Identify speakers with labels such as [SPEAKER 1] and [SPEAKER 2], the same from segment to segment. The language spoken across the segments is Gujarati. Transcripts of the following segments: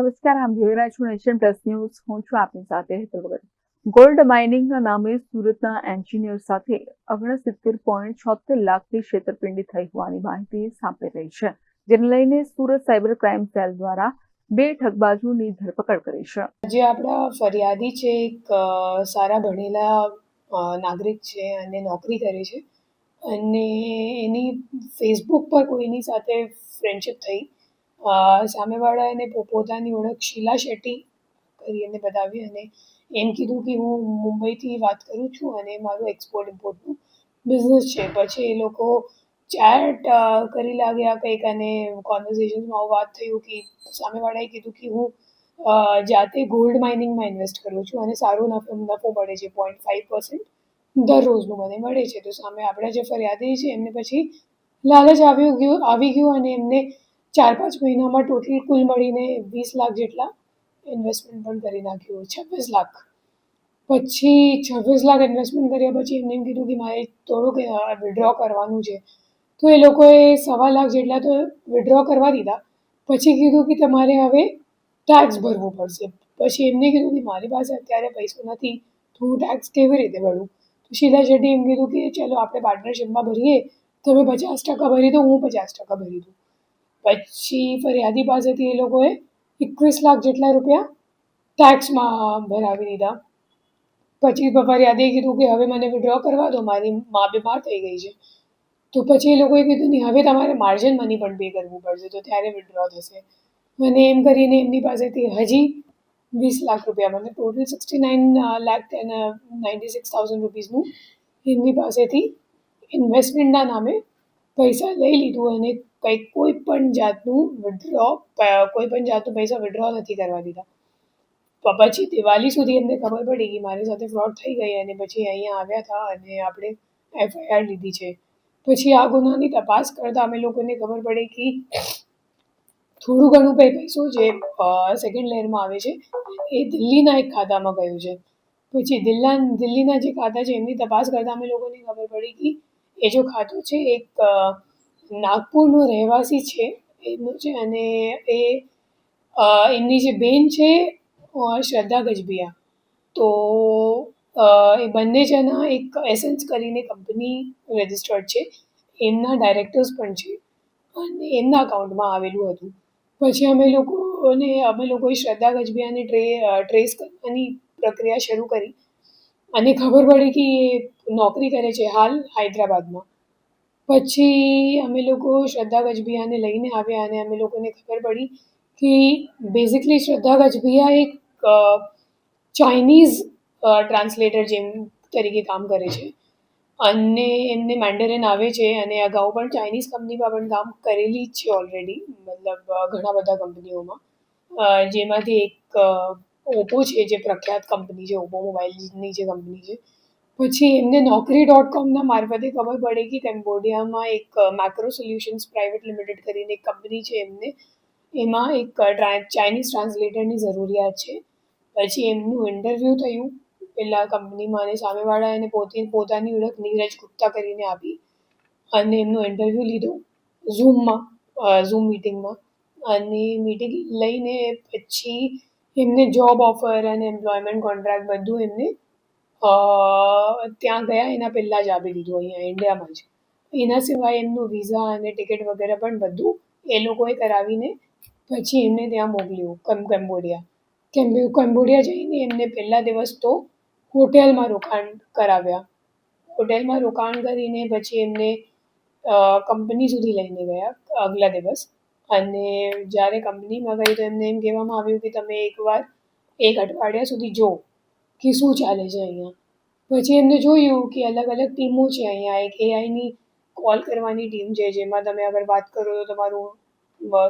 [SPEAKER 1] નમસ્કાર, આમ જોઈ રહ્યા છો નેશન પ્લસ ન્યૂઝ. હું છું આપની સાથે હેતલ વગર. ગોલ્ડ માઇનિંગના નામે સુરતના એન્જિનિયર સાથે ઓગણસિત્તેર પોઈન્ટ છોતેર લાખની છેતરપિંડી થઈ હોવાની માહિતી સાંપડી રહી છે, જેને લઈને સુરત સાયબર ક્રાઇમ સેલ દ્વારા બે ઠગબાજોની ધરપકડ કરી છે.
[SPEAKER 2] જે આપણા ફરિયાદી છે, એક સારા ભણેલા નાગરિક છે અને નોકરી કરે છે અને એની ફેસબુક પર કોઈની સાથે ફ્રેન્ડશિપ થઈ. સામેવાળા એને પોતાની ઓળખ શીલા શેટ્ટી કરીને બતાવી અને એમ કીધું કે હું મુંબઈથી વાત કરું છું અને મારું એક્સપોર્ટ ઇમ્પોર્ટનું બિઝનેસ છે. પછી એ લોકો ચેટ કરી લાગ્યા કંઈક અને કોન્વર્ઝેશનમાં વાત થયું કે સામેવાળાએ કીધું કે હું જાતે ગોલ્ડ માઇનિંગમાં ઇન્વેસ્ટ કરું છું અને સારો નફો નફો મળે છે પોઈન્ટ ફાઇવ પર્સન્ટ દરરોજનું મને મળે છે. તો સામે આપણા જે ફરિયાદી છે એમને પછી લાલચ આવ્યું ગયું, આવી ગયું અને એમને ચાર પાંચ મહિનામાં ટોટલ કુલ મળીને વીસ લાખ જેટલા ઇન્વેસ્ટમેન્ટ પણ કરી નાખ્યું છવ્વીસ લાખ. પછી છવ્વીસ લાખ ઇન્વેસ્ટમેન્ટ કર્યા પછી એમને એમ કીધું કે મારે થોડુંક વિડ્રો કરવાનું છે. તો એ લોકોએ સવા લાખ જેટલા તો વિડ્રો કરવા દીધા. પછી કીધું કે તમારે હવે ટેક્સ ભરવું પડશે. પછી એમને કીધું કે મારી પાસે અત્યારે પૈસો નથી, તો હું ટેક્સ કેવી રીતે ભરું? તો શીલા શેટ્ટી એમ કીધું કે ચલો આપણે પાર્ટનરશિપમાં ભરીએ, તમે પચાસ ટકા ભરી દો, હું પચાસ ટકા ભરી દઉં. પછી ફરિયાદી પાસેથી એ લોકોએ એકવીસ લાખ જેટલા રૂપિયા ટેક્સમાં ભરાવી દીધા. પછી ફરિયાદીએ કીધું કે હવે મને વિડ્રો કરવા દો, મારી મા બીમાર થઈ ગઈ છે. તો પછી એ લોકોએ કીધું, નહીં, હવે તમારે માર્જિન મની પણ પે કરવું પડશે, તો ત્યારે વિડ્રો થશે. અને એમ કરીને એમની પાસેથી હજી વીસ લાખ રૂપિયા, મને total sixty nine lakh ninety six thousand રૂપીઝનું એમની પાસેથી ઇન્વેસ્ટમેન્ટના નામે પૈસા લઈ લીધું અને કંઈક કોઈ પણ જાતનું વિડ્રો કોઈ પણ જાતનું પૈસા વિડ્રો નથી કરવા દીધા. પછી દિવાળી સુધી એમને ખબર પડી કે મારી સાથે ફ્રોડ થઈ ગઈ અને પછી અહીંયા આવ્યા હતા અને આપણે એફઆઈઆર લીધી છે. પછી આ ગુનાની તપાસ કરતાં અમે લોકોને ખબર પડી કે થોડું ઘણું કંઈ પૈસો જે સેકન્ડ લેયરમાં આવે છે, એ દિલ્હીના એક ખાતામાં ગયું છે. પછી દિલ્લા દિલ્હીના જે ખાતા છે એમની તપાસ કરતાં અમે લોકોને ખબર પડી કે એ જો ખાતું છે, એક નાગપુરનો રહેવાસી છે એનું છે અને એ એમની જે બેન છે શ્રદ્ધા ગજબિયા. તો એ બંને જણા એક એસેન્સ કરીને કંપની રજિસ્ટર્ડ છે. એમના ડાયરેક્ટર્સ પણ છે અને એમના અકાઉન્ટમાં આવેલું હતું. પછી અમે લોકોને, અમે લોકોએ શ્રદ્ધા ગજબિયાને ટ્રે ટ્રેસ કરવાની પ્રક્રિયા શરૂ કરી. અને ખબર પડી કે એ નોકરી કરે છે હાલ હૈદરાબાદમાં. પછી અમે લોકો શ્રદ્ધા ગજબિયાને લઈને આવ્યા અને અમે લોકોને ખબર પડી કે બેઝિકલી શ્રદ્ધા ગજબિયા એક ચાઇનીઝ ટ્રાન્સલેટર જેમ તરીકે કામ કરે છે. અને એમને મેન્ડરિન આવે છે અને અગાઉ પણ ચાઇનીઝ કંપનીમાં પણ કામ કરેલી જ છે ઓલરેડી મતલબ ઘણા બધા કંપનીઓમાં જેમાંથી એક ઓપો છે જે પ્રખ્યાત કંપની છે ઓપ્પો મોબાઈલની જે કંપની છે. પછી એમને નોકરી ડોટ કોમના મારફતે ખબર પડે કે કેમ્બોડિયામાં એક મેક્રો સોલ્યુશન્સ પ્રાઇવેટ લિમિટેડ કરીને એક કંપની છે એમને. એમાં એક ચાઇનીઝ ટ્રાન્સલેટરની જરૂરિયાત છે. પછી એમનું ઇન્ટરવ્યૂ થયું. પેલા કંપનીમાં અને સામેવાળા એને પોતે, પોતાની ઓળખ નીરજ ગુપ્તા કરીને આપી. અને એમનું ઇન્ટરવ્યૂ લીધું. ઝૂમમાં ઝૂમ મિટિંગમાં અને મિટિંગ લઈને પછી એમને જોબ ઓફર અને એમ્પ્લોયમેન્ટ કોન્ટ્રાક્ટ બધું એમને ત્યાં ગયા, એના પહેલાં જ આપી દીધું અહીંયા ઇન્ડિયામાં જ. એના સિવાય એમનું વિઝા અને ટિકિટ વગેરે પણ બધું એ લોકોએ કરાવીને પછી એમને ત્યાં મોકલ્યું, કમ, કેમ્બોડિયા. કેમ કેમ્બોડિયા જઈને એમને પહેલા દિવસ તો હોટેલમાં રોકાણ કરાવ્યા. હોટેલમાં રોકાણ કરીને પછી એમને કંપની સુધી લઈને ગયા આગલા દિવસ. અને જ્યારે કંપનીમાં ગઈ તો એમને એમ કહેવામાં આવ્યું કે તમે એકવાર એક અઠવાડિયા સુધી જો. કે શું ચાલે છે અહીંયા? પછી એમને જોયું કે અલગ અલગ ટીમો છે અહીંયા. એક એઆઈની કોલ કરવાની ટીમ છે, જેમાં તમે અગર વાત કરો તો તમારું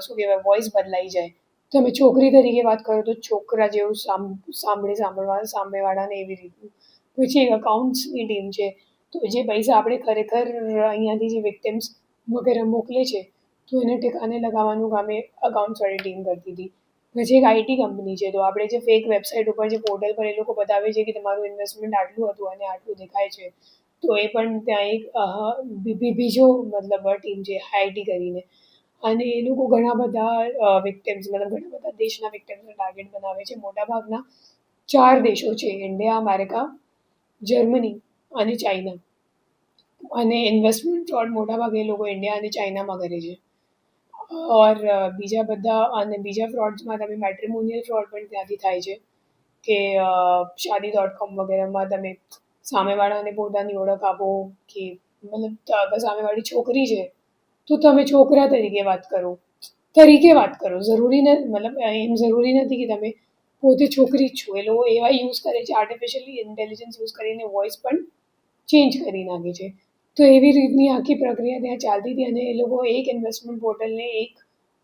[SPEAKER 2] શું કહેવાય વોઇસ બદલાઈ જાય. તમે છોકરી તરીકે વાત કરો તો છોકરા જેવું સાંભળી, સાંભળવા સામેવાળાને એવી રીતનું. પછી એક અકાઉન્ટ્સની ટીમ છે. તો જે પૈસા આપણે ખરેખર અહીંયાથી જે વિક્ટિમ્સ વગેરે મોકલે છે, તો એને ટેકાને લગાવવાનું કામ અકાઉન્ટ્સવાળી ટીમ કરતી હતી. પછી એક આઈટી કંપની છે, તો આપણે જે ફેક વેબસાઇટ ઉપર જે પોર્ટલ પર એ લોકો બતાવે છે કે તમારું ઇન્વેસ્ટમેન્ટ આટલું હતું અને આટલું દેખાય છે, તો એ પણ ત્યાં એક બીજો મતલબ ટીમ છે આઈટી કરીને. અને એ લોકો ઘણા બધા વિક્ટિમ્સ મતલબ ઘણા બધા દેશના વિક્ટિમ્સને ટાર્ગેટ બનાવે છે. મોટાભાગના ચાર દેશો છે ઇન્ડિયા અમેરિકા જર્મની અને ચાઇના અને ઇન્વેસ્ટમેન્ટ ફ્રોડ મોટાભાગે એ લોકો ઇન્ડિયા અને ચાઇનામાં કરે છે. ઓર બીજા બધા અને બીજા ફ્રોડ્સમાં તમે મેટ્રિમોનિયલ ફ્રોડ પણ ત્યાંથી થાય છે કે શાદી ડોટ કોમ વગેરેમાં તમે સામેવાળાને પોતાની ઓળખ આપો કે, મતલબ સામેવાળી છોકરી છે, તો તમે છોકરા તરીકે વાત કરો. તરીકે વાત કરો. જરૂરી નથી મતલબ એમ જરૂરી નથી કે તમે પોતે છોકરી જ છો. એ લોકો એવા યુઝ કરે છે આર્ટિફિશિયલી ઇન્ટેલિજન્સ યુઝ કરીને વોઇસ પણ ચેન્જ કરી નાખે છે. તો એવી રીતની આખી પ્રક્રિયા ત્યાં ચાલતી હતી અને એ લોકો એક ઇન્વેસ્ટમેન્ટ પોર્ટલને એક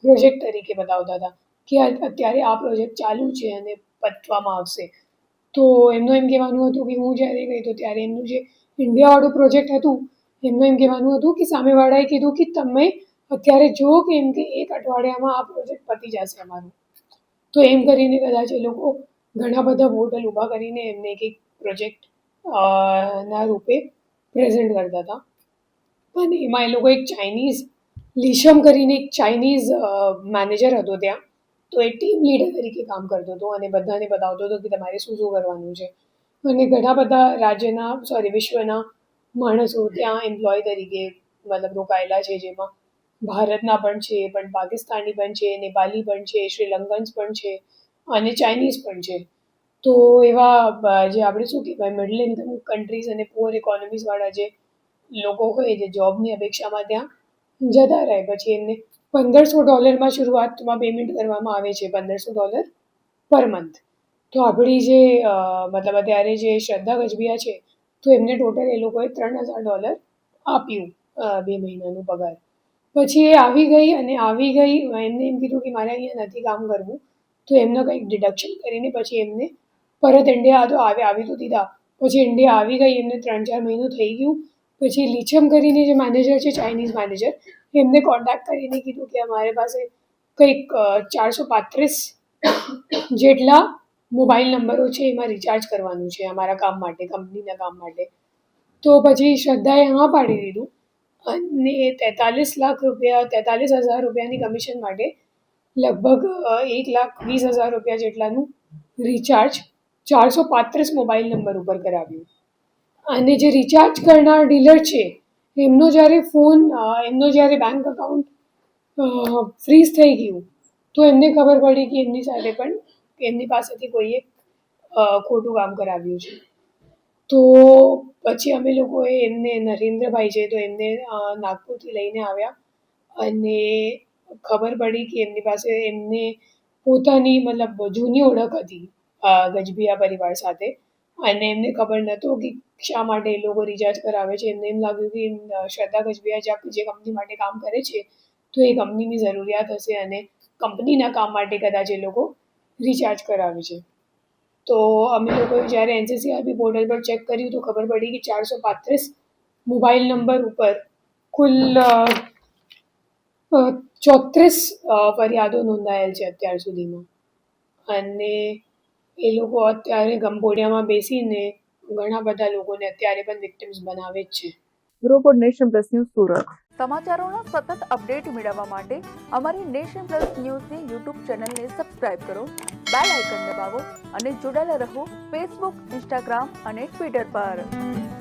[SPEAKER 2] પ્રોજેક્ટ તરીકે બતાવતા હતા કે અત્યારે આ પ્રોજેક્ટ ચાલુ છે અને પતવામાં આવશે. તો એમનું એમ કહેવાનું હતું કે હું જ્યારે ગઈ તો ત્યારે એમનું જે ઇન્ડિયાવાળું પ્રોજેક્ટ હતું, એમનું એમ કહેવાનું હતું કે સામેવાળાએ કીધું કે તમે અત્યારે જુઓ કે એમ કે એક અઠવાડિયામાં આ પ્રોજેક્ટ પતી જશે અમારું. તો એમ કરીને કદાચ એ લોકો ઘણા બધા હોટલ ઊભા કરીને એમને એક પ્રોજેક્ટ ના રૂપે પ્રેઝન્ટ કરતા હતા અને એમાં એ લોકો એક ચાઇનીઝ લીશમ કરીને એક ચાઇનીઝ મેનેજર હતો ત્યાં તો એ ટીમ લીડર તરીકે કામ કરતો હતો અને બધાને બતાવતો હતો કે તમારે શું શું કરવાનું છે અને ઘણા બધા રાજ્યના સોરી વિશ્વના માણસો ત્યાં એમ્પ્લોય તરીકે મતલબ રોકાયેલા છે જેમાં ભારતના પણ છે પણ પાકિસ્તાની પણ છે નેપાલી પણ છે શ્રીલંકન્સ પણ છે અને ચાઇનીઝ પણ છે તો એવા જે આપણે શું કહેવાય મિડલ ઇન્કમ કન્ટ્રીઝ અને પુઅર ઇકોનોમીઝવાળા જે લોકો હોય, જે જોબની અપેક્ષામાં ત્યાં જતા રહે. પછી એમને પંદરસો ડોલરમાં શરૂઆતમાં પેમેન્ટ કરવામાં આવે છે, પંદરસો ડોલર પર મંથ તો આપણી જે મતલબ અત્યારે જે શ્રદ્ધા ગજબિયા છે, તો એમને ટોટલ એ લોકોએ ત્રણ હજાર ડોલર આપ્યું બે મહિનાનું પગાર. પછી એ આવી ગઈ અને આવી ગઈ, એમને એમ કીધું કે મારે અહીંયા નથી કામ કરવું, તો એમનો કંઈક ડિડક્શન કરીને પછી એમને પરત ઇન્ડિયા તો આવે, આવી તો દીધા પછી ઇન્ડિયા આવી ગઈ, એમને ત્રણ ચાર મહિનો થઈ ગયું. પછી લીચમ કરીને જે મેનેજર છે ચાઇનીઝ મેનેજર એમને કોન્ટેક્ટ કરીને કીધું કે અમારી પાસે કંઈક ચારસો પાંત્રીસ જેટલા મોબાઈલ નંબરો છે, એમાં રિચાર્જ કરવાનું છે, અમારા કામ માટે કંપનીના કામ માટે. તો પછી શ્રદ્ધાએ હા પાડી દીધું. અને તેતાલીસ લાખ રૂપિયા, તેતાલીસ હજાર રૂપિયાની કમિશન માટે લગભગ એક લાખ વીસ હજાર રૂપિયા જેટલાનું રિચાર્જ ચારસો પાંત્રીસ મોબાઈલ નંબર ઉપર કરાવ્યું. અને જે રિચાર્જ કરનાર ડીલર છે, એમનો જ્યારે ફોન એમનો જ્યારે બેંક અકાઉન્ટ ફ્રીઝ થઈ ગયું, તો એમને ખબર પડી કે એમની સાથે પણ એમની પાસેથી કોઈએ ખોટું કામ કરાવ્યું છે. તો પછી અમે લોકોએ એમને નરેન્દ્રભાઈ છે, તો એમને નાગપુરથી લઈને આવ્યા. અને ખબર પડી કે એમની પાસે એમને પોતાની મતલબ જૂની ઓળખ હતી. ગજબિયા પરિવાર સાથે. અને એમને ખબર નહોતું કે શા માટે એ લોકો રિચાર્જ કરાવે છે. એમને એમ લાગ્યું કે શ્રદ્ધા ગજબિયા જે કંપની માટે કામ કરે છે, તો એ કંપનીની જરૂરિયાત હશે અને કંપનીના કામ માટે કદાચ એ લોકો રિચાર્જ કરાવે છે. તો અમે લોકોએ જ્યારે એનસીસીઆરબી પોર્ટલ પર ચેક કર્યું તો ખબર પડી કે ચારસો પાંત્રીસ મોબાઈલ નંબર ઉપર કુલ ચોત્રીસ ફરિયાદો નોંધાયેલ છે અત્યાર સુધીમાં. અને એ લોકો અત્યારે કંબોડિયામાં બેસીને ઘણા બધા લોકોને અત્યારે પણ વિક્ટિમ્સ બનાવે જ છે.
[SPEAKER 1] Robot nation plus news Surat.
[SPEAKER 3] સમાચારોનો સતત અપડેટ મેળવવા માટે અમારી નેશન પ્લસ ન્યૂઝની યુટ્યુબ ચેનલને સબસ્ક્રાઇબ કરો બેલ આઇકન દબાવો અને જોડાયેલા રહો ફેસબુક ઇન્સ્ટાગ્રામ અને ટ્વિટર પર.